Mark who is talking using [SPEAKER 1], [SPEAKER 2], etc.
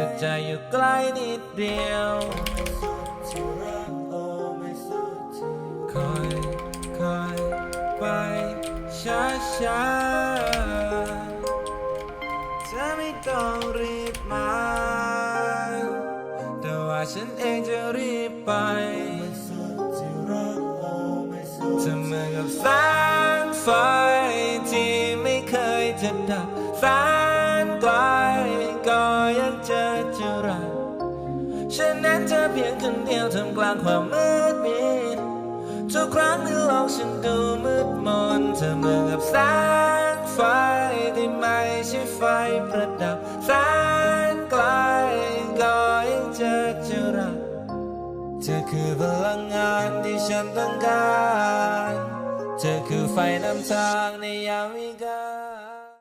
[SPEAKER 1] แต่ใจอยู่ใกล้นิดเดียวคอยคอยไปช้าช้าเธอไม่ต้องรีบมา แต่ว่าฉันเองจะรีบไปเธอเหมือนกับแสงไฟที่ไม่เคยจะดับแสน อจะรักฉันนั้นเธอเพียงคนเดียวท่ามกลางความมืดมิดทุกครั้งที่โลกฉันดูมืดมนเธอเหมือนกับแสงไฟที่ไม่ใช่ไฟประดับแสนไกลก็ยังเจอจะรักเธอคือพลังงานที่ฉันต้องการ เธอคือไฟนำทางในยามวิกาล